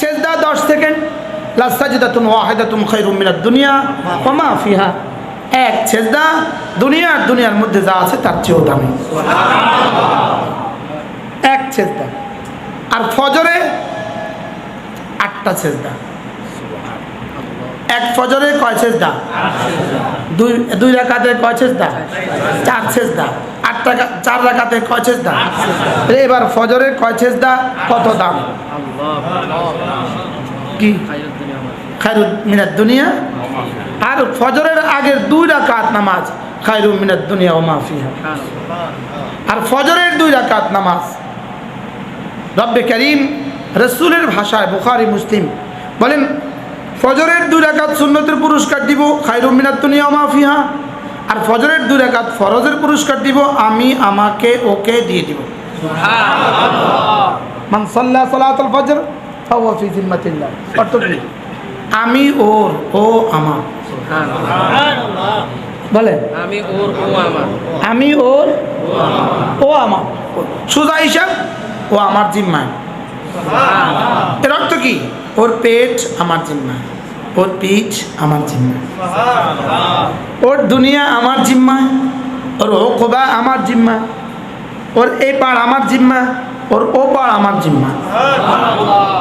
ছেজদা দশ সেকেন্ড। লাস্তাজিদাতুন ওয়াহিদাতুন খায়রুম মিনাদ দুনিয়া ওয়া মা ফিহা। এক সেজদা, দুনিয়া আর দুনিয়ার মধ্যে যা আছে তার চেয়েও দামি। এক ছেজদা আর ফজরে আটটা ছেজদা এক ফজরে কয় ছেজদা দুই দুই রাকাতে কয় ছেজদা চার ছেজদা আট টাকা চার রাকাতে কয় ছেজদা এবার ফজরে কয় ছেজদা কত দাম? কি? খায়রুল মিনাত দুনিয়া। আর ফজরের আগের দুই রাকাত নামাজ খায়রুল মিনাত দুনিয়া ও মাফিহা আর ফজরের দুই রাকাত নামাজ, রব্বে করিম, রসুলের ভাষায় বুখারি, মুসলিম বলেন ফজরের দুই রাকাত সুন্নতের পুরস্কার দিব খায়রুল মিনাত দুনিয়া ও মাফিহা আর ফজরের দুই রাকাত ফরজের পুরস্কার দিব আমি আমাকে ওকে দিয়ে দিব। মান সাল্লা সালাতুল ফজর ফি জিম্মাতিল্লাহ। অর্থ আমি ওর ও আমার। বলেন। আমি ওর ও আমার। আমি ওর ও আমার। সোজা হিসাব ও আমার জিম্মায়। এর অর্থ কি? ওর পেট আমার জিম্মায় ওর পিঠ আমার জিম্মায় ওর দুনিয়া আমার জিম্মায় ওর ও কোবা আমার জিম্মা। ওর এই পাড় আমার জিম্মা। ওর ও পাড় আমার জিম্মা।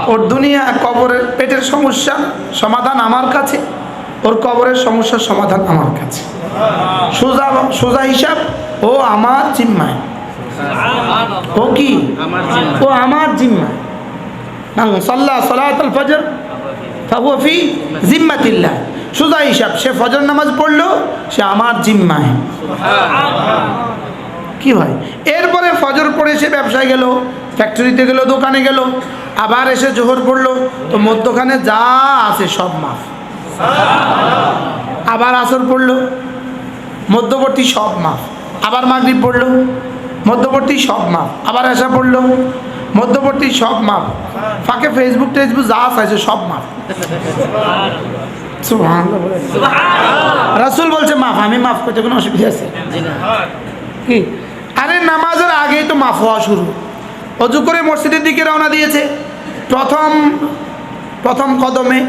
ওর দুনিয়া কবরের পেটের সমস্যা, সমাধান আমার কাছে। ওর কবরের সমস্যার সমাধান আমার কাছে। সোজা সোজা হিসাব, ও আমার জিম্মায়। ও কি? ও আমার জিম্মায়। মান সাল্লাহ সালাতুল ফজর, ফাহুয়া ফি জিম্মাতিল্লাহ। সোজা হিসাব, সে ফজর নামাজ পড়ল, সে আমার জিম্মায়। কি ভাই এরপরে ফজর পড়ে সে ব্যবসায় গেল, ফ্যাক্টরিতে গেল, দোকানে গেল, আবার এসে জোহর পড়ল, তো মধ্যখানে যা আছে সব মাফ। আবার আসর পড়ল, মধ্যবর্তী সব মাফ। আবার মাগরিব পড়ল, মধ্যবর্তী সব মাপ আবার এসা পড়ল মধ্যবর্তী সব মাপ। ফাঁকে ফেসবুক টেসবুক যা আছে সব মাপ। রাসূল বলছে, মাফ, আমি মাফ করতে কোনো অসুবিধা আছে? কি? আরে, নামাজের আগেই তো মাফ হওয়া শুরু। অজু করে মসজিদের দিকে রওনা দিয়েছে। প্রথম প্রথম কদমে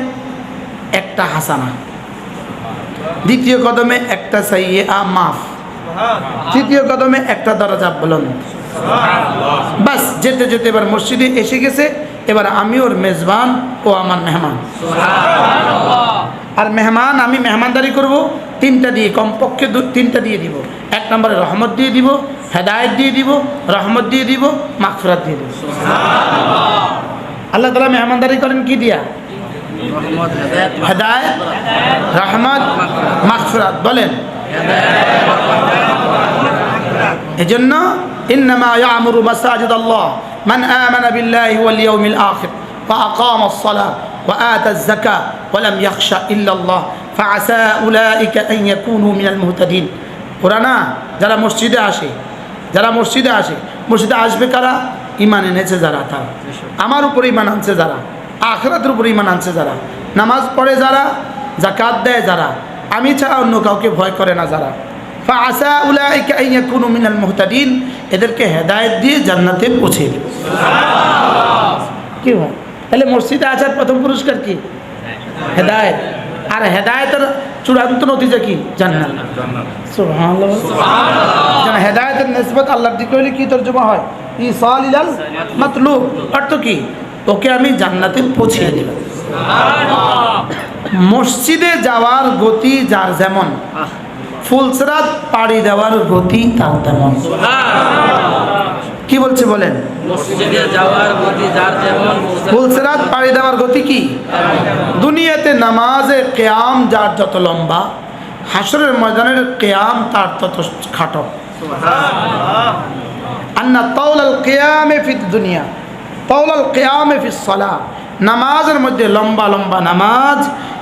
একটা হাসানা। দ্বিতীয় কদমে একটা সাইয়ে আ মাফ। তৃতীয় কদমে একটা দরজা বলুন বাস, যেতে যেতে এবার মসজিদে এসে গেছে, এবার আমি ওর মেজবান ও আমার মেহমান। আর মেহমান, আমি মেহমানদারি করব, তিনটা দিয়ে কমপক্ষে তিনটা দিয়ে দিব। এক নম্বরে রহমত দিয়ে দিব, হেদায়ত দিয়ে দিব, রহমত দিয়ে দিব, মাগফিরাত দিয়ে দিব। আল্লাহ তালা মেহমানদারি করেন কি দিয়া? হেদায়ত, রহমত, মাগফিরাত বলেন। এজন্য ইন্নামা ইয়ামুরু মাসাজিদ আল্লাহ মান আমানা বিল্লাহি ওয়াল ইয়াউমিল আখির ওয়া আকামা الصلاة وآتى الزكاة ولم يخشى إلا الله فعسى أولئك أن يكونوا من المهتدين কোরআনা যারা মসজিদে আসে যারা মসজিদে আসে মসজিদে আসবে কারা ইমান এনেছে যারা তারা আমার উপর ইমান আনছে যারা আখরাতের উপর ইমান আনছে যারা নামাজ পড়ে যারা জাকাত দেয় যারা আমি ছাড়া অন্য কাউকে ভয় করে না যারা ফাসা উলাইকা ইয়াকুনু মিনাল মুহতাদিন। এদেরকে হেদায়েত দিয়ে জান্নাতে পৌঁছে দেবে কি হয়? তাহলে মসজিদে আসার প্রথম পুরস্কার কি? হেদায়েত। আর হেদায়েতের চূড়ান্ত নতিজা কি? জান্নাত। সুবহানাল্লাহ। হেদায়েতের নিসবত আল্লাহর দিকে হইলে কি তর্জমা হয়? ইসাল ইলাল মাতলুব। অর্থ কি? ওকে আমি জান্নাতে পৌঁছে দেব মসজিদে যাওয়ার গতি যার যেমন। ফুলসরাত পাড়ি দেওয়ার গতি তার তেমন। কি বলছে বলেন? ফুলসরাত পাড়ি দেওয়ার গতি কি? দুনিয়াতে নামাজে কেয়াম যার যত লম্বা হাসরের ময়দানের কেয়াম তার তত খাটো। আন্না তাওলাল কেয়ামে ফিত দুনিয়া তাওলাল কেয়ামে ফিস সলা। নামাজের মধ্যে লম্বা লম্বা নামাজ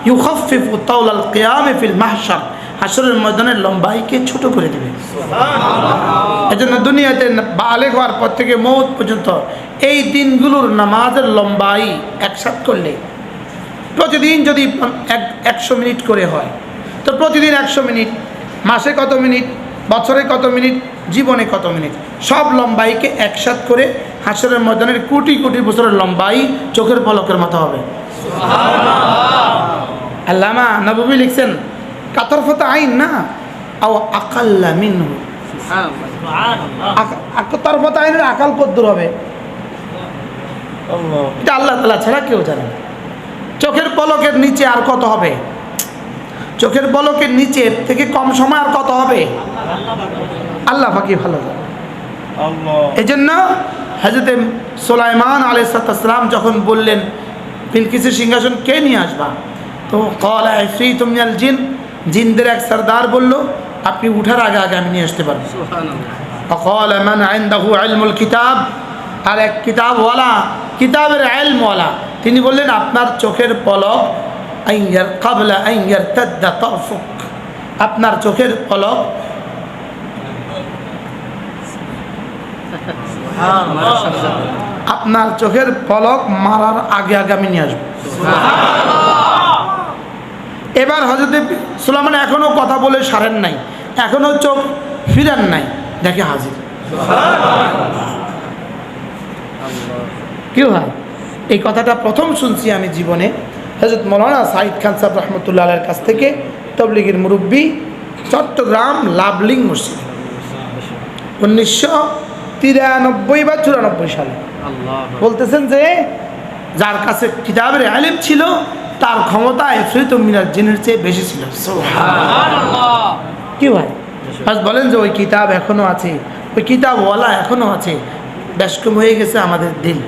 ইউখফিফু তাওলাল কেয়ামে ফিল মাহশার। হাসরের ময়দানের লম্বাইকে ছোট করে দেবে। এজন্য দুনিয়াতে বালেক হওয়ার পর থেকে মৌত পর্যন্ত এই দিনগুলোর নামাজের লম্বাই একসাথ করলে প্রতিদিন যদি এক একশো মিনিট করে হয় তো প্রতিদিন একশো মিনিট মাসে কত মিনিট বছরে কত মিনিট জীবনে কত মিনিট সব লম্বাইকে একসাথ করে হাসরের ময়দানের কোটি কোটি বছরের লম্বাই চোখের পলকের মতো হবে। আল্লামা নবী লিখছেন কাতর ফতা আইন না? আও আকাল্লা মিনহু। তার ফতা আইনের আকাল কদ্দুর হবে। এটা আল্লাহ তালা ছাড়া কেউ জানে চোখের পলকের নিচে আর কত হবে? চোখের পলকের নিচে থেকে কম সময় আর কত হবে? আল্লাহ ফাঁকি ভালো জানে। এই জন্য হাজরতে সোলাইমান আলাইসালাম যখন বললেন বিলকিসের সিংহাসন কে নিয়ে আসবা? তো কলা ফ্রি তুমিয়াল জিন জিনদের এক সর্দার বলল আপনি উঠার আগে আগে আমি নিয়ে আসতে পারব। অকল এমন আলমুল কিতাব আর এক কিতাবওয়ালা কিতাবের আলমওয়ালা তিনি বললেন আপনার চোখের পলক আইয়ার কাবলা আইয়ার তদ্দা তফুক। আপনার চোখের পলক আপনার চোখের পলক মারার আগে আগে আমি নিয়ে আসব। এবার হজরত সুলামান এখনও কথা বলে সারেন নাই এখনও চোখ ফিরান নাই দেখে হাজির। কি হয়? এই কথাটা প্রথম শুনছি আমি জীবনে। হজরত মৌলানা সাইদ খান সাহেব রহমতুল্লাহ আলের কাছ থেকে তবলিগের মুরব্বী চট্টগ্রাম লাভলিং মসজিদ। উনিশশো তিরানব্বই বা চুরানব্বই সালে। বলতেছেন যে যার কাছে কিতাবের আলিম ছিল তার ক্ষমতা এফরিত মিনার জিনের চেয়ে বেশি ছিল। কি ভাই? আজ বলেন যে ওই কিতাব এখনও আছে ওই কিতাবওয়ালা এখনও আছে। ব্যস্কম হয়ে গেছে আমাদের দিল।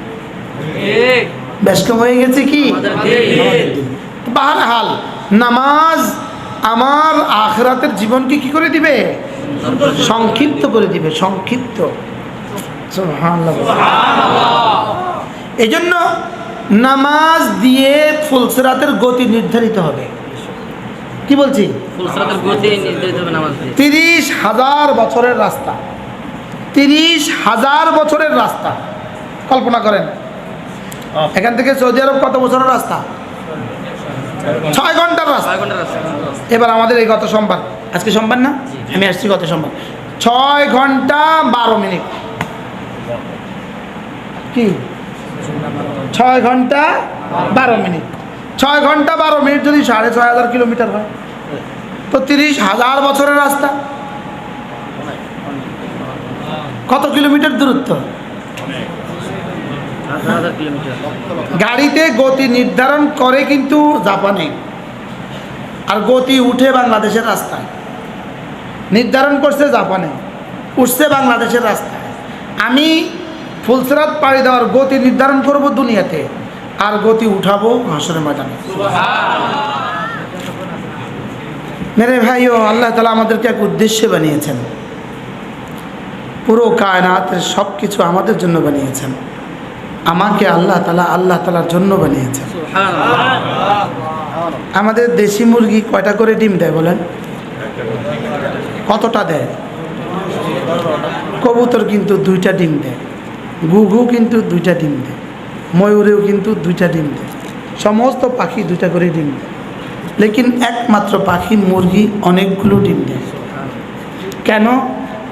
ব্যস্কম হয়ে গেছে কি। বাহারহাল নামাজ আমার আখরাতের জীবনকে কি করে দিবে? সংক্ষিপ্ত করে দিবে সংক্ষিপ্ত। সুবহানাল্লাহ। এই জন্য নামাজ দিয়ে ফুলসরাতের গতি নির্ধারিত হবে। কি বলছি? তিরিশ হাজার বছরের রাস্তা। তিরিশ হাজার বছরের রাস্তা। কল্পনা করেন। এখান থেকে সৌদি আরব কত বছরের রাস্তা? ছয় ঘণ্টার রাস্তা। ছয় ঘণ্টার রাস্তা। এবার আমাদের এই গত সোমবার। আজকে সোমবার না? আমি আসছি গত সোমবার। ছয় ঘণ্টা বারো মিনিট। কি? ছয় ঘণ্টা বারো মিনিট। ছয় ঘণ্টা বারো মিনিট যদি সাড়ে ছয় হাজার কিলোমিটার হয়, তো তিরিশ হাজার বছরের রাস্তা। কত কিলোমিটার দূরত্ব? গাড়িতে গতি নির্ধারণ করে কিন্তু জাপানে। আর গতি উঠে বাংলাদেশের রাস্তায়। নির্ধারণ করছে জাপানে। উঠছে বাংলাদেশের রাস্তায়। আমি ফুলসরাত পাড়ি দেওয়ার গতি নির্ধারণ করব দুনিয়াতে আর গতি উঠাবো হাসরের ময়দানে। মেরে ভাইও আল্লাহ তালা আমাদেরকে এক উদ্দেশ্যে বানিয়েছেন। পুরো কায়নাতের সব কিছু আমাদের জন্য বানিয়েছেন। আমাকে আল্লাহ তালা আল্লাহ তালার জন্য বানিয়েছেন। আমাদের দেশি মুরগি কয়টা করে ডিম দেয় বলেন? কতটা দেয়? কবুতর কিন্তু দুইটা ডিম দেয়। ঘুঘু কিন্তু দুইটা ডিম দেয় ময়ূরেও কিন্তু দুইটা ডিম দেয় সমস্ত পাখি দুইটা করে ডিম দেয়। লেকিন একমাত্র পাখি মুরগি অনেকগুলো ডিম দেয়। কেন?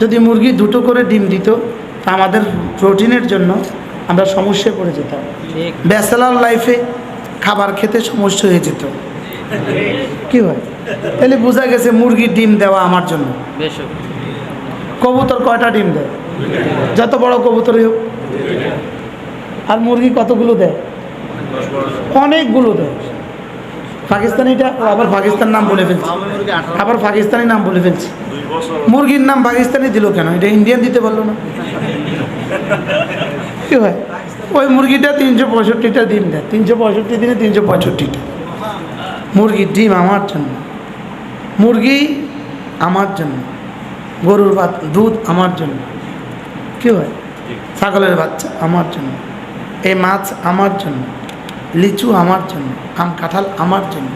যদি মুরগি দুটো করে ডিম দিত তা আমাদের প্রোটিনের জন্য আমরা সমস্যায় পড়ে যেতাম। ব্যাচেলার লাইফে খাবার খেতে সমস্যা হয়ে যেত। কি হয়? তাহলে বোঝা গেছে মুরগির ডিম দেওয়া আমার জন্য। কবুতর কয়টা ডিম দেয়? যত বড় কবুতরই হোক। আর মুরগি কতগুলো দেয়? অনেকগুলো দেয়। পাকিস্তানিটা আবার পাকিস্তান নাম বলে ফেলছি। আবার পাকিস্তানি নাম বলে ফেলছি। মুরগির নাম পাকিস্তানি দিল কেন? এটা ইন্ডিয়ান দিতে পারল না। কি হয়? ওই মুরগিটা তিনশো পঁয়ষট্টিটা ডিম দেয়। তিনশো পঁয়ষট্টি দিনে তিনশো পঁয়ষট্টিটা। মুরগির ডিম আমার জন্য। মুরগি আমার জন্য। গরুর ভাত, দুধ আমার জন্য। কি হয়? ছাগলের বাচ্চা আমার জন্য এই মাছ আমার জন্য লিচু আমার জন্য আম কাঁঠাল আমার জন্য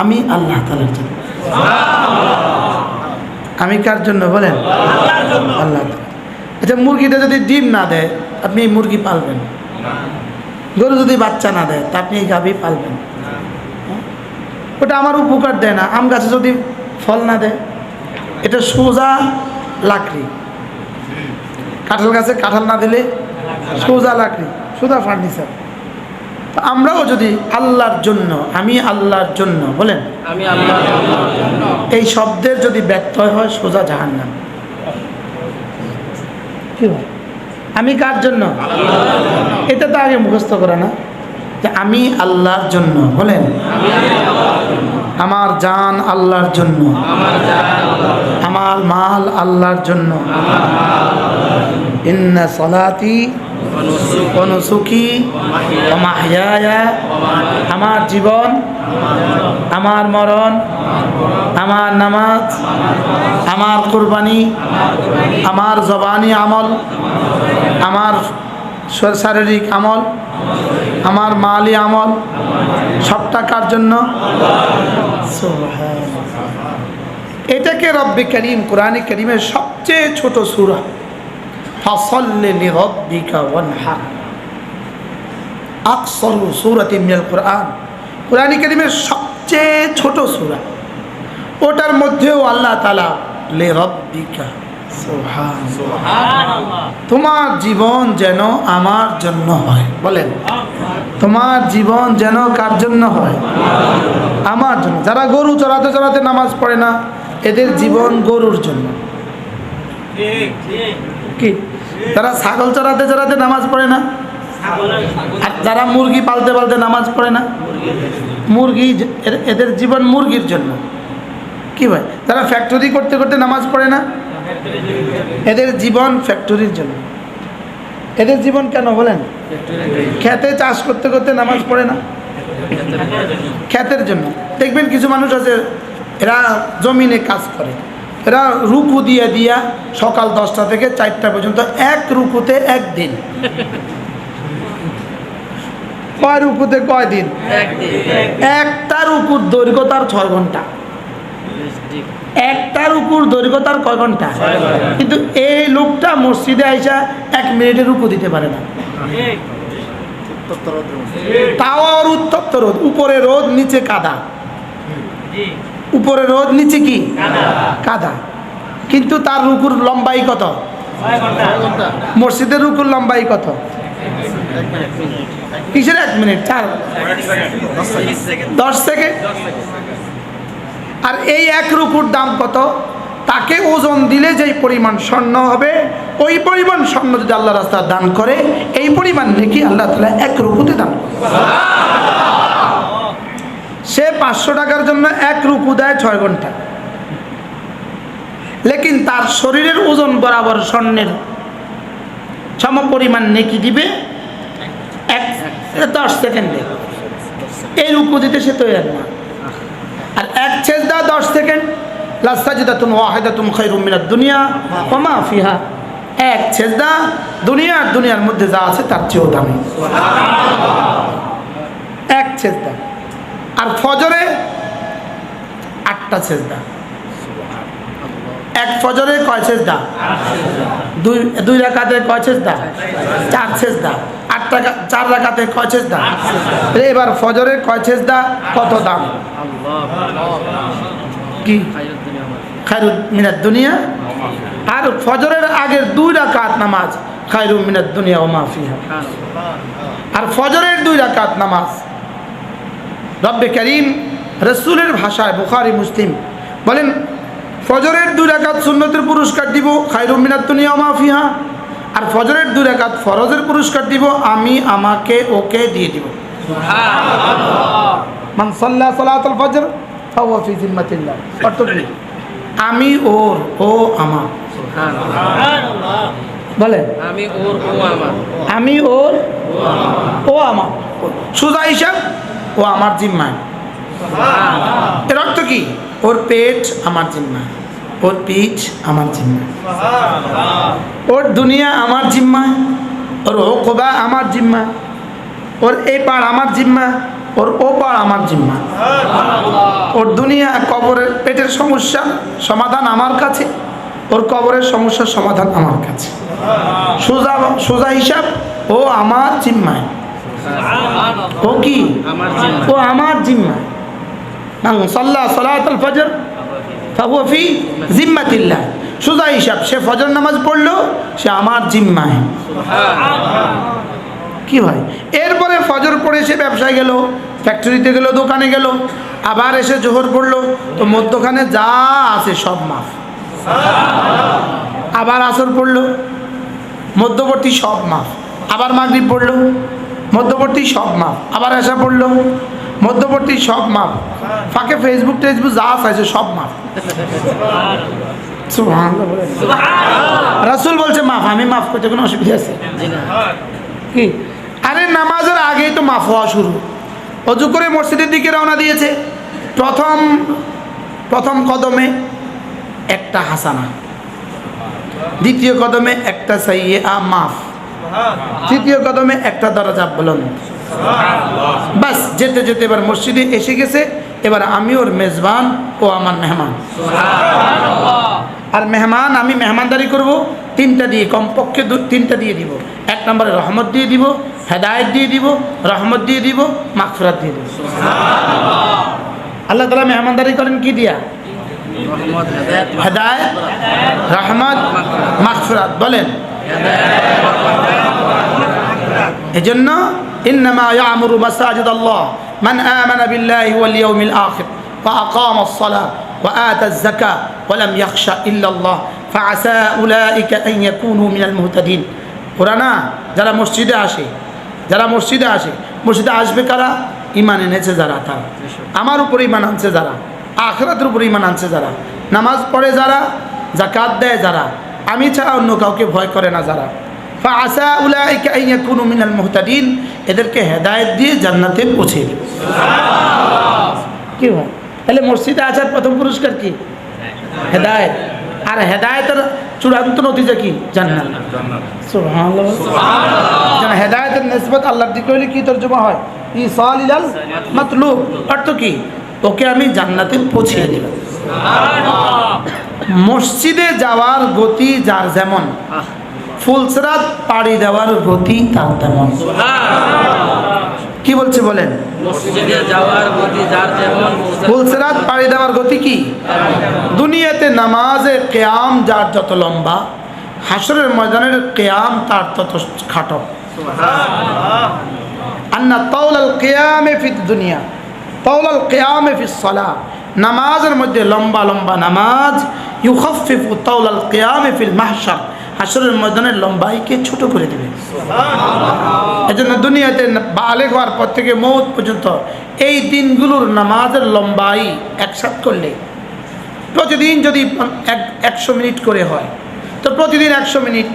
আমি আল্লাহ তালার জন্য। আমি কার জন্য বলেন? আল্লাহ আচ্ছা মুরগিটা যদি ডিম না দেয় আপনি এই মুরগি পালবেন? গরু যদি বাচ্চা না দেয় তা আপনি এই গাভী পালবেন? হ্যাঁ? ওটা আমার উপকার দেয় না। আম গাছে যদি ফল না দেয় এটা সোজা লাকড়ি। কাঁঠাল গাছে কাঁঠাল না দিলে সোজা লাকড়ি সোজা ফার্নিচার তো আমরাও যদি আল্লাহর জন্য আমি আল্লাহর জন্য বলেন। আমি এই শব্দের যদি ব্যত্যয় হয় সোজা জাহান নাম কি আমি কার জন্য? এটা তো আগে মুখস্থ করে না। যে আমি আল্লাহর জন্য বলেন। আমার জান আল্লাহর জন্য। আমার মাল আল্লাহর জন্য। ইন্না সলাতি অনুসুখী আমার জীবন আমার মরণ আমার নামাজ আমার কোরবানি আমার জবানি আমল আমার শারীরিক আমল আমার মালি আমল সব টাকার জন্য। এটাকে রব্বে করিম কোরআনে করিমের সবচেয়ে ছোট সুরা। আকসরু সুরাতি মিনাল কোরআন। কোরআন করিমের সবচেয়ে ছোট সূরা। ওটার মধ্যেও আল্লাহ তালা লে রব্বিকা তোমার জীবন যেন আমার জন্য হয়। বলেন তোমার জীবন যেন কার জন্য হয়? আমার জন্য। যারা গরু চড়াতে চড়াতে নামাজ পড়ে না এদের জীবন গরুর জন্য। কি? যারা ছাগল চড়াতে চড়াতে নামাজ পড়ে না? আর যারা মুরগি পালতে পালতে নামাজ পড়ে না? মুরগি এদের জীবন মুরগির জন্য। কি ভাই? তারা ফ্যাক্টরি করতে করতে নামাজ পড়ে না? এদের জীবন ফ্যাক্টরির জন্য। এদের জীবন কেন বলেন? খেতে চাষ করতে করতে নামাজ পড়ে না? খ্যাতের জন্য। দেখবেন কিছু মানুষ আছে, এরা জমিনে কাজ করে। এরা রুকু দিয়ে দিয়া সকাল দশটা থেকে চারটা পর্যন্ত এক রুকুতে একদিন। কয় রুকুতে কয় দিন? একটা রুকুর দৈর্ঘ্য তার ছয় ঘণ্টা। একটা রুকুর দৈর্ঘ্য তার কয় ঘণ্টা? কিন্তু এই লোকটা মসজিদে আইসা এক মিনিটে রুকু দিতে পারে না। তাও আর উত্তপ্ত রোদ, উপরে রোদ, নিচে কাদা। উপরে রোদ নিচে কি? কাদা। কিন্তু তার রুকুর লম্বাই কত? মসজিদের রুকুর লম্বাই কত? কিসের এক মিনিট? চার। দশ সেকেন্ড? আর এই এক রুকুর দাম কত? তাকে ওজন দিলে যেই পরিমাণ স্বর্ণ হবে ওই পরিমাণ স্বর্ণ যদি আল্লাহ রাস্তা দান করে এই পরিমাণ নাকি আল্লাহ তালা এক রুকুতে দান করে। সে পাঁচশো টাকার জন্য এক রুকু দেয় ছয় ঘণ্টা। লেকিন তার শরীরের ওজন বরাবর স্বর্ণের সম পরিমাণ নেকি দিবে এক দশ সেকেন্ডে। এই রুকু দিতে সে তৈরি না। আর এক ছেজদা দশ সেকেন্ড। দুনিয়া ফিহা। এক ছেজদা দুনিয়ার দুনিয়ার মধ্যে যা আছে তার চেয়েও দামি। এক ছেজদা আর ফজরে আটটা ছেজদা এক ফজরে কয় ছেজদা দুই দুই রাকাতে কয় ছেজদা চার ছেজদা আট টাকা চার রাকাতে কয় ছেজদা এবার ফজরে কয় ছেজদা কত দাম? কি? খায়রুল মিনাদ দুনিয়া। আর ফজরের আগের দুই রাকাত নামাজ খায়রুল মিনাদ দুনিয়া ও মাফিহা আর ফজরের দুই রাকাত নামাজ রব্বে করিম রসুলের ভাষায় বুখারি মুসলিম বলেন ফজরের দুই রাকাত সুন্নতের পুরস্কার দিব দুনিয়া ও মাফিহা আর ফজরের দুই রাকাত ফরজের পুরস্কার দিব আমি আমাকে ওকে দিয়ে দিব। মান সাল্লা সালাতুল ফজর ফি জিম্মাতিল্লাহ। অর্থ আমি ওর ও আমার। বলেন আমি ওর ও আমার। আমি ওর ও আমার। সোজা হিসাব ও আমার জিম্মায়। এর অর্থ কি? ওর পেট আমার জিম্মায়। ওর পিঠ আমার জিম্মায়। ওর দুনিয়া আমার জিম্মায়। ওর ও হোকবা আমার জিম্মা ওর এ পাড় আমার জিম্মা ওর ও পাড় আমার জিম্মা ওর দুনিয়া কবরের পেটের সমস্যা সমাধান আমার কাছে। ওর কবরের সমস্যার সমাধান আমার কাছে। সোজা সোজা হিসাব ও আমার জিম্মায়। ও কি? আমার জিম্মা। ও আমার জিম্মায় মান সাল্লা সালাতুল ফজর ফাহুয়া ফি জিম্মাতিল্লাহ। সোজা হিসাব সে ফজর নামাজ পড়ল সে আমার জিম্মায়। কি হয়? এরপরে ফজর পড়ে সে ব্যবসায় গেল ফ্যাক্টরিতে গেল দোকানে গেল আবার এসে জোহর পড়ল। তো মধ্যখানে যা আছে সব মাফ। আবার আসর পড়ল মধ্যবর্তী সব মাফ। আবার মাগরিব পড়ল মধ্যবর্তী সব মাপ। আবার আশা পড়ল মধ্যবর্তী সব মাফ ফাঁকে ফেসবুক টেসবুক যা আছে সব মাফ রাসুল বলছে মাফ আমি মাফ করতে কোনো অসুবিধা আছে? কি? আরে নামাজের আগেই তো মাফ হওয়া শুরু। অজু করে মসজিদের দিকে রওনা দিয়েছে। প্রথম প্রথম কদমে একটা হাসানা। দ্বিতীয় কদমে একটা সাইয়ে আ মাফ। তৃতীয় কদমে একটা দরজা বলুন। বাস যেতে যেতে এবার মসজিদে এসে গেছে। এবার আমি ওর মেজবান ও আমার মেহমান। আর মেহমান আমি মেহমানদারি করব। তিনটা দিয়ে কমপক্ষে দু তিনটা দিয়ে দিব। এক নম্বরে রহমত দিয়ে দিব হেদায়ত দিয়ে দিব রহমত দিয়ে দিব মাগফিরাত দিয়ে দিব। আল্লাহ তালা মেহমানদারি করেন কি দিয়া? হেদায়ত রহমত মাগফিরাত। বলেন এজন্য إنما يعمر مساجد الله من آمن بالله واليوم الآخر وأقام الصلاة وآتى الزكاة ولم يخش إلا الله فعسى أولئك أن يكونوا من المهتدين ওরানা যারা মসজিদে আসে যারা মসজিদে আসে মসজিদে আসবে কারা ইমান এনেছে যারা তারা আমার উপর ইমান আনছে যারা আখরাতের উপর ইমান আনছে যারা নামাজ পড়ে যারা জাকাত দেয় যারা আমি ছাড়া অন্য কাউকে ভয় করে না যারা। উলাইকা আন ইয়াকুনু মিনাল মুহতাদিন। এদেরকে হেদায়েত দিয়ে জান্নাতে পৌঁছে দেবে কি হয় তাহলে মসজিদে আসার প্রথম পুরস্কার কি? হেদায়েত। আর হেদায়েতের চূড়ান্ত নতিজা কি? জান্নাত। সুবহানাল্লাহ যেন হেদায়েতের নিসবত আল্লাহর দিকে হইলে কি তর্জমা হয়? ইসাল ইলাল মাতলুব। অর্থ কি? ওকে আমি জান্নাতে পৌঁছিয়ে দেব মসজিদে যাওয়ার গতি যার যেমন ফুলসরাত পাড়ি দেওয়ার গতি তার তেমন। কি বলছে বলেন? ফুলসরাত পাড়ি দেওয়ার গতি কি? দুনিয়াতে নামাজে কেয়াম যার যত লম্বা হাসরের ময়দানের কেয়াম তার তত খাটো। আন্না তাওলাল কেয়ামে ফিত দুনিয়া তাওলাল কেয়ামে ফিস সলা নামাজের মধ্যে লম্বা লম্বা নামাজ। ইউখফিফু তাওলাল কেয়ামে ফিল মাহশার। হাসরের ময়দানের লম্বাইকে ছোট করে দেবে। এজন্য দুনিয়াতে বালেক হওয়ার পর থেকে মৌত পর্যন্ত এই দিনগুলোর নামাজের লম্বাই একসাথ করলে প্রতিদিন যদি এক একশো মিনিট করে হয় তো প্রতিদিন একশো মিনিট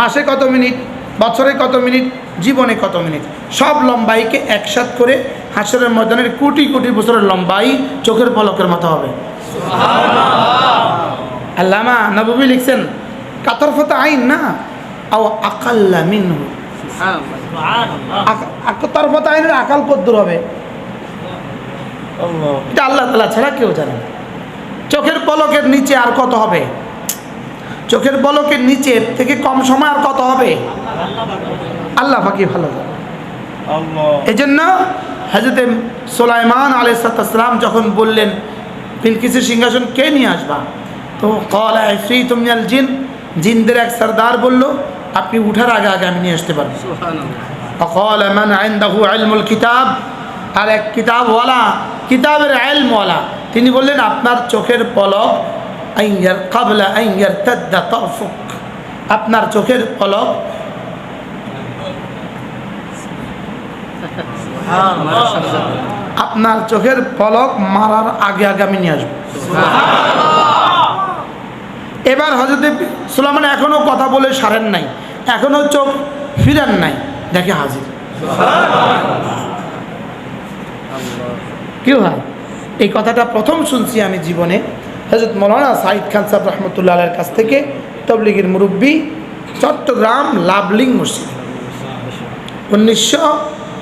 মাসে কত মিনিট বছরে কত মিনিট জীবনে কত মিনিট? সব লম্বাইকে একসাথ করে হাসরের ময়দানের কোটি কোটি বছরের লম্বাই চোখের পলকের মতো হবে। আল্লামা নবী লিখছেন কাতর কাতরফত আইন না আও আকাল্লা মিনহু। তরফত আইনের আকাল কদ্দুর হবে। এটা আল্লাহ তালা ছাড়া কেউ জানে চোখের পলকের নিচে আর কত হবে? চোখের বলকের নিচের থেকে কম সময় আর কত হবে? আল্লাহ ফাঁকি ভালো এই জন্য হাজরত সোলাইমান আলাইসালাম যখন বললেন বিলকিসের সিংহাসন কে নিয়ে আসবা? তো কল আফরি তুমি জিন জিনদের এক সরদার বলল আপনি উঠার আগে আগে আমি নিয়ে আসতে পারব। অকল এমন আইন দাহু আইলমুল কিতাব আর এক কিতাবওয়ালা কিতাবের আইলমওয়ালা তিনি বললেন আপনার চোখের পলক আইয়ার কাবলা আইয়ার তাদ্দা তরফুক আপনার চোখের পলক। আপনার চোখের পলক মারার আগে আগে আমি নিয়ে আসব। এবার হজরত সুলামান এখনও কথা বলে সারেন নাই। এখনও চোখ ফিরান নাই। দেখে হাজির। কি হয়? এই কথাটা প্রথম শুনছি আমি জীবনে। হজরত মৌলানা সাইদ খান সাহেব রহমতুল্লাহ আলের কাছ থেকে তবলিগের মুরব্বী চট্টগ্রাম লাভলিং মসজিদ উনিশশো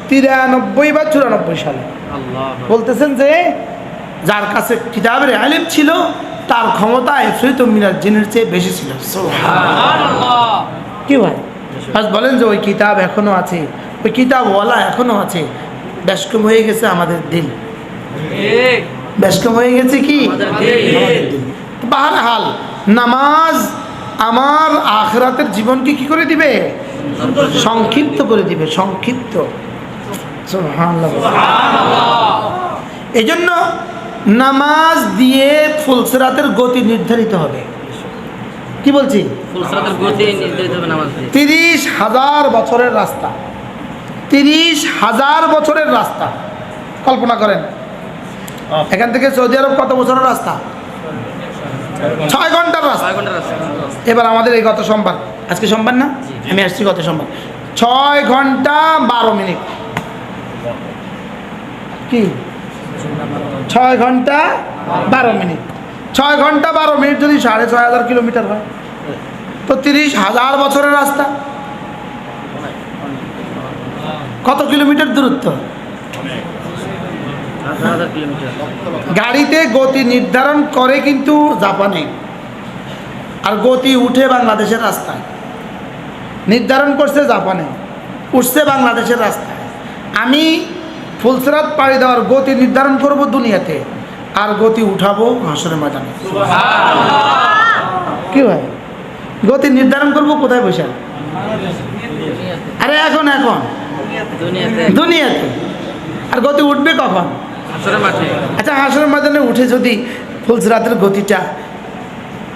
তিরানব্বই বা চুরানব্বই সালে। বলতেছেন যে যার কাছে কিতাবের আলিম ছিল তার ক্ষমতা এফরিত মিনার জিনের চেয়ে বেশি ছিল। কি ভাই? আজ বলেন যে ওই কিতাব এখনও আছে ওই কিতাবওয়ালা এখনও আছে ব্যস্কম হয়ে গেছে আমাদের দিন ব্যস্কম হয়ে গেছে কি? হাল নামাজ আমার আখরাতের জীবনকে কি করে দিবে? সংক্ষিপ্ত করে দিবে সংক্ষিপ্ত। এই জন্য নামাজ দিয়ে ফুলসরাতের গতি নির্ধারিত হবে। কি বলছি? তিরিশ হাজার বছরের রাস্তা। তিরিশ হাজার বছরের রাস্তা। কল্পনা করেন। এখান থেকে সৌদি আরব কত বছরের রাস্তা? ছয় ঘণ্টার রাস্তা। এবার আমাদের এই গত সোমবার। আজকে সোমবার না? আমি আসছি গত সোমবার। ছয় ঘণ্টা বারো মিনিট। কি? ছয় ঘণ্টা বারো মিনিট। ছয় ঘণ্টা বারো মিনিট যদি সাড়ে ছয় হাজার কিলোমিটার হয় তো তিরিশ হাজার বছরের রাস্তা। কত কিলোমিটার দূরত্ব? গাড়িতে গতি নির্ধারণ করে কিন্তু জাপানে। আর গতি উঠে বাংলাদেশের রাস্তায়। নির্ধারণ করছে জাপানে। উঠছে বাংলাদেশের রাস্তায়। আমি ফুলসরাত পাড়ি দেওয়ার গতি নির্ধারণ করব দুনিয়াতে। আর গতি উঠাবো হাসরের ময়দানে। কি হয় গতি নির্ধারণ করব কোথায় বসে? আরে এখন এখন। দুনিয়াতে। দুনিয়াতে। আর গতি উঠবে কখন? আচ্ছা হাসরের ময়দানে উঠে যদি ফুলসরাতের গতিটা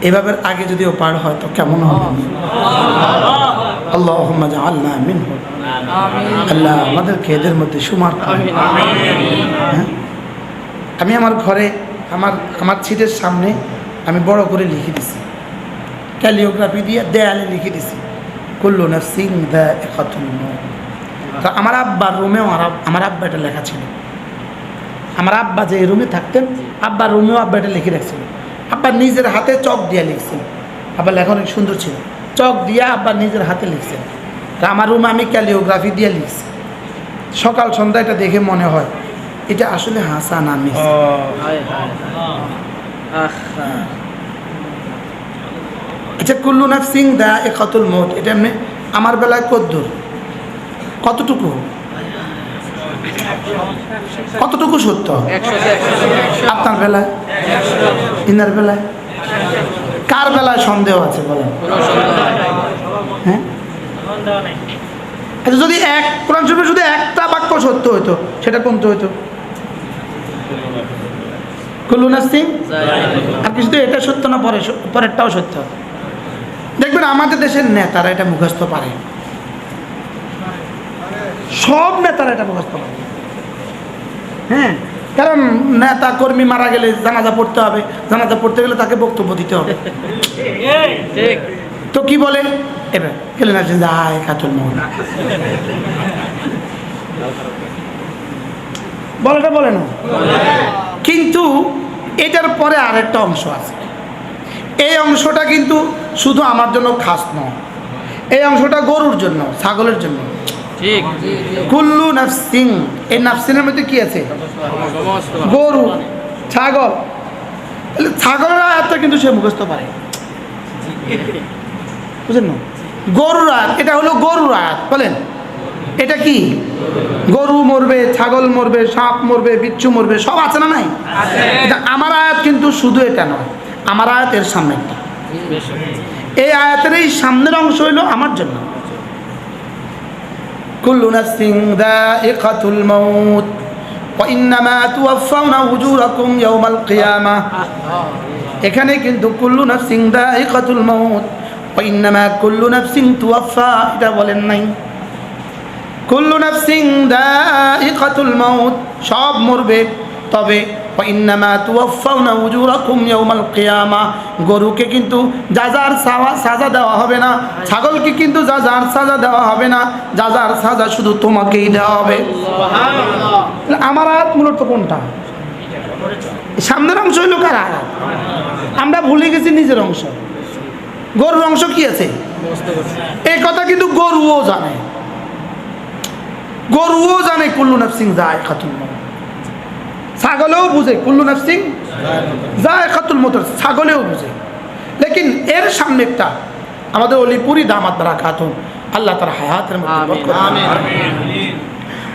এভাবে আগে যদি ও পার হয় তো কেমন হবে? আল্লাহ আল্লাহ মিন আল্লাহ আমাদেরকে এদের মধ্যে সুমার হ্যাঁ? আমি আমার ঘরে আমার আমার ছিটের সামনে আমি বড় করে লিখে দিছি। ক্যালিওগ্রাফি দিয়ে দেয়ালে লিখে দিছি। কুল্লু নাফসিং দ্য একাতুল মউত। তো আমার আব্বার রুমেও আমার আব্বা এটা লেখা ছিল। আমার আব্বা যে রুমে থাকতেন আব্বার রুমেও আব্বা এটা লিখে রাখছিল। আব্বা নিজের হাতে চক দিয়ে লিখছেন আব্বা লেখা অনেক সুন্দর ছিল। চক দিয়ে আব্বা নিজের হাতে লিখছেন। আর আমার রুমে আমি ক্যালিওগ্রাফি দিয়ে লিখছি। সকাল সন্ধ্যা এটা দেখে মনে হয় এটা আসলে হাসা না এটা হায় হায় আহ আচ্ছা কুল্লু সিং দা এ কতুল মত এটা এমনি আমার বেলায় কদ্দুর। কতটুকু? কতটুকু সত্য? আপনার বেলায়? ইনার বেলায়? কার বেলায় সন্দেহ আছে বলেন। হ্যাঁ? আচ্ছা যদি এক, কোরআন শরীফে শুধু একটা বাক্য সত্য হইতো, সেটা কোনটা হইতো? কুল্লুনা সিং আর কিছু তো এটা সত্য না পরে পরেরটাও সত্য? দেখবেন আমাদের দেশের নেতারা এটা মুখস্থ পারে। সব নেতারা এটা মুখস্থ পারে হ্যাঁ কারণ নেতা কর্মী মারা গেলে জানাজা পড়তে হবে, জানাজা পড়তে গেলে তাকে বক্তব্য দিতে হবে। তো কি বলে? এবার গেলেন আছেন যায় কাতুল মোহন বলেটা বলে না কিন্তু এটার পরে আরেকটা অংশ আছে। এই অংশটা কিন্তু শুধু আমার জন্য খাস নয়, এই অংশটা গরুর জন্য, ছাগলের জন্য। কুল্লু নাফসিং এই নাফসিনের মধ্যে কি আছে? গরু ছাগল। ছাগলের আয়াতটা কিন্তু সে মুখস্থ পারে বুঝলেন না? গরুর আয়াত এটা হলো গরুর আয়াত বলেন। এটা কি? গরু মরবে ছাগল মরবে সাপ মরবে বিচ্ছু মরবে সব আছে না নাই? আমার আয়াত কিন্তু শুধু এটা নয় আমার আয়াত এর সামনেরটা এই আয়াতের এই সামনের অংশ হইল আমার জন্য। নাফসিন যায়িকাতুল মাউত, ওয়া ইন্নামা তুওয়াফাউনা উজুরাকুম ইয়াওমাল কিয়ামাহ এখানে কিন্তু কুল্লু নাফসিন যায়িকাতুল মাউত, ওয়া ইন্নামা কুল্লু নাফসিন তুওয়াফা এটা বলেন নাই। কুল্লু নাফসিন যায়িকাতুল মাউত, সব মরবে, তবে ইন্নামা উজুরাকুম গরুকে কিন্তু যাজার সাজা দেওয়া হবে না ছাগলকে কিন্তু যাজার সাজা দেওয়া হবে না যাজার সাজা শুধু তোমাকেই দেওয়া হবে। আমার আয়াত মূলত কোনটা? সামনের অংশ হইল কার আয়াত? আমরা ভুলে গেছি নিজের অংশ। গরুর অংশ কি আছে? এই কথা কিন্তু গরুও জানে। গরুও জানে কুল্লু নাফসিং যায় মত ছাগলেও বুঝে কুল্লু নাফসিং যায় খাতুল মত ছাগলেও বুঝে। লেকিন এর সামনেরটা আমাদের অলিপুরি দামাত দ্বারা খাতুন আল্লাহ তার হায়াতের মধ্যে।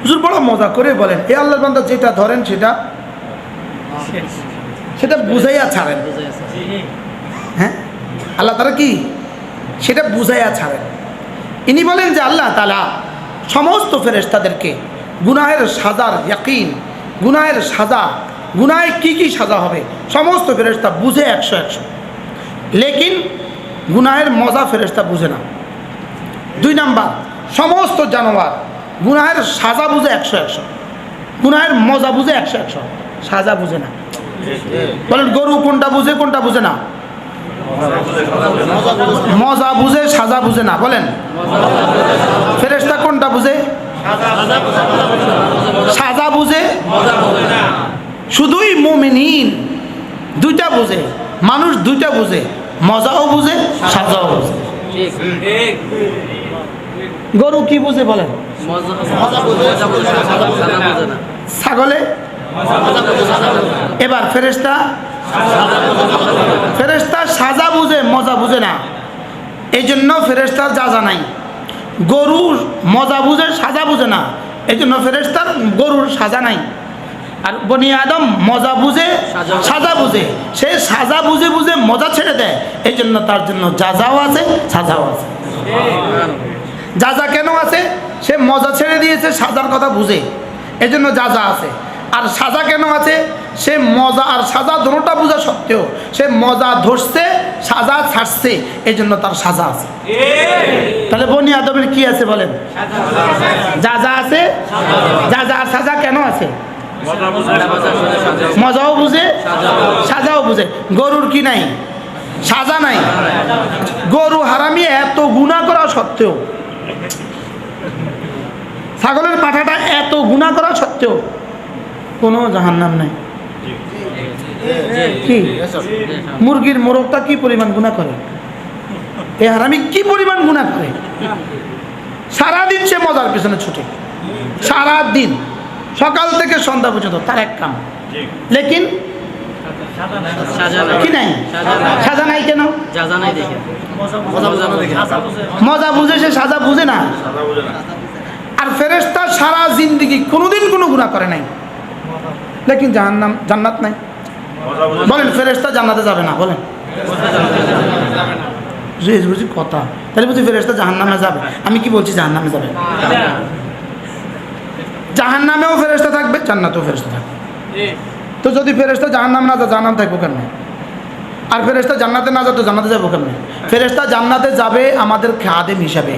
হুজুর বড় মজা করে বলেন এ আল্লাহর বান্দা যেটা ধরেন সেটা সেটা বুঝাইয়া ছাড়েন। হ্যাঁ? আল্লাহ তারা কি? সেটা বুঝাইয়া ছাড়েন। ইনি বলেন যে আল্লাহ তালা সমস্ত ফেরেশতাদেরকে গুনাহের সাজার ইয়াকিন গুনাহের সাজা গুনায় কি কি সাজা হবে? সমস্ত ফেরেশতা বুঝে একশো একশো। লেকিন গুনাহের মজা ফেরেশতা বুঝে না। দুই নাম্বার, সমস্ত জানোয়ার গুনাহের সাজা বুঝে একশো একশো। গুনাহের মজা বুঝে একশো একশো। সাজা বুঝে না। বলেন, গরু কোনটা বুঝে কোনটা বুঝে না? মজা বুঝে, সাজা বুঝে না। বলেন, ফেরেশতা কোনটা বুঝে? সাজা বুঝে? শুধুই মুমিনিন দুইটা বুঝে, মানুষ দুইটা বুঝে, মজাও বুঝে, সাজাও বুঝে। গরু কি বুঝে বলেন? ছাগলে? এবার ফেরেশতা? ফেরেশতা সাজা বুঝে, মজা বুঝে না। এই জন্য ফেরেশতার যা জানাই গরুর মজা বুঝে সাজা বুঝে না। এই জন্য ফেরেস্তার গরুর সাজা নাই। আর বনি আদম মজা বুঝে সাজা- বুঝে। সে সাজা বুঝে বুঝে মজা ছেড়ে দেয়। এই জন্য তার জন্য যাজাও আছে সাজাও আছে। যা যা কেন আছে সে মজা ছেড়ে দিয়েছে সাজার কথা বুঝে। এই জন্য যা যা আছে। আর সাজা কেন আছে? সে মজা আর সাজা দুটোটা বোঝা সত্ত্বেও সে মজা ধরছে, সাজা ছাড়ছে এই জন্য তার সাজা আছে। তাহলে বনি আদমের কি আছে বলেন? যা যা আছে, যা যা আর সাজা কেন আছে? মজাও বুঝে, সাজাও বুঝে। গরুর কি নাই? সাজা নাই। গরু হারামি এত গুণা করা সত্ত্বেও। ছাগলের পাঠাটা এত গুণা করা সত্ত্বেও। কোনো জাহান্নাম নাই। কি? মুরগির মোরগটা কি পরিমাণ গুণা করে? এ হারামি কি পরিমাণ গুণা করে? সারাদিন সে মজার পিছনে ছুটে। সারাদিন। সকাল থেকে সন্ধ্যা পর্যন্ত তার এক কাম। লেকিন? কি নাই? সাজা নাই কেন? মজা বুঝে সে সাজা বুঝে না। আর ফেরেস্তা সারা জিন্দিগি কোনোদিন কোনো গুণা করে নাই। লেকিন জাহান্নাম, জান্নাত নাই। বলেন ফেরেস্তা জান্নাতে যাবে না, বলেন। বুঝি কথা। তাহলে বুঝি ফেরেস্তা জাহান্নামে যাবে। আমি কি বলছি, জাহান্নামে যাবে? জাহান্নামেও ফেরেস্তা থাকবে, জান্নাতেও ফেরেস্তা থাকবে। তো যদি ফেরেস্তা জাহান্নাম না যায়, জাহান্নাম থাকব কেন আর ফেরেস্তা জান্নাতে না যায় তো জান্নাতে যাব কেন ফেরেস্তা জান্নাতে যাবে আমাদের খাদেম হিসাবে।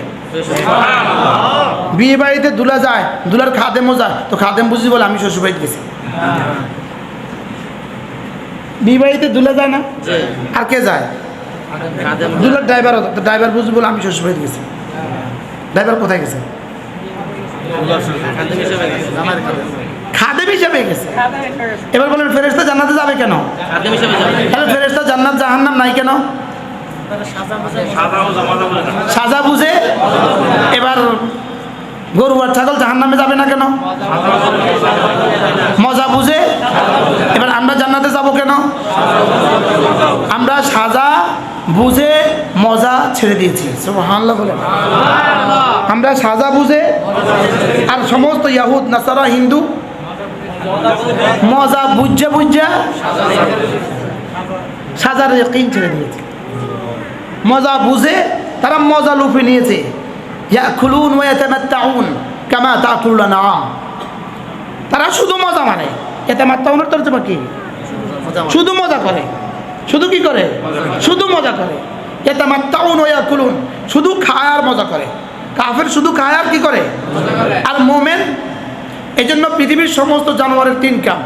বিয়ে বাড়িতে দুলা যায়, দুলার খাদেমও যায়। তো খাদেম বুঝি বলে আমি শ্বশুর বাড়িতে গেছি। বিয়ে বাড়িতে দুলা যায় না? আর কে যায়? দুলার ড্রাইভার ড্রাইভার বুঝি বলে আমি শ্বশুর বাড়িতে গেছি। ড্রাইভার কোথায় গেছে। খাদেম হিসেবে গেছে। এবার বলেন ফেরেস্তা জান্নাতে যাবে কেন? তাহলে ফেরেস্তা জান্নাত জাহান্নাম নাই কেন? সাজা বুঝে এবার গরু আর ছাগল জাহান্নামে যাবে না কেন? মজা বুঝে এবার আমরা জান্নাতে যাব কেন? আমরা সাজা বুঝে মজা ছেড়ে দিয়েছি। আমরা সাজা বুঝে আর সমস্ত ইয়াহুদ, নাসারা, হিন্দু মজা বুঝে বুঝে সাজার ইকিন ছেড়ে দিয়েছে। মজা বুঝে, তারা মজা লুফে নিয়েছে। তারা শুধু মজা মানে। ইয়াতামাত্তাউনের তর্জমা কি শুধু মজা করে। শুধু কি করে? শুধু মজা করে। ইয়াতামাত্তাউন ওয়া খুলুন শুধু খায় আর মজা করে। কাফের শুধু খায় আর কি করে? আর মোমেন এই জন্য পৃথিবীর সমস্ত জানোয়ারের তিন কাম।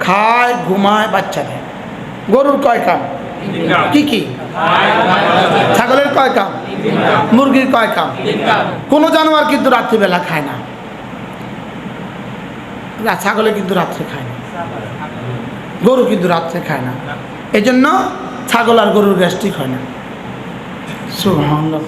খায়, ঘুমায়, বাচ্চা দেয়। গরুর কয় কাম? কি কি? ছাগলের কয় কাম? মুরগির কয় কাম? কোনো জানোয়ার কিন্তু রাত্রিবেলা খায় না। ছাগলে কিন্তু রাত্রে খায় না। গরু কিন্তু রাত্রে খায় না। এই জন্য ছাগল আর গরুর গ্যাস্ট্রিক হয় না। সুবহানাল্লাহ।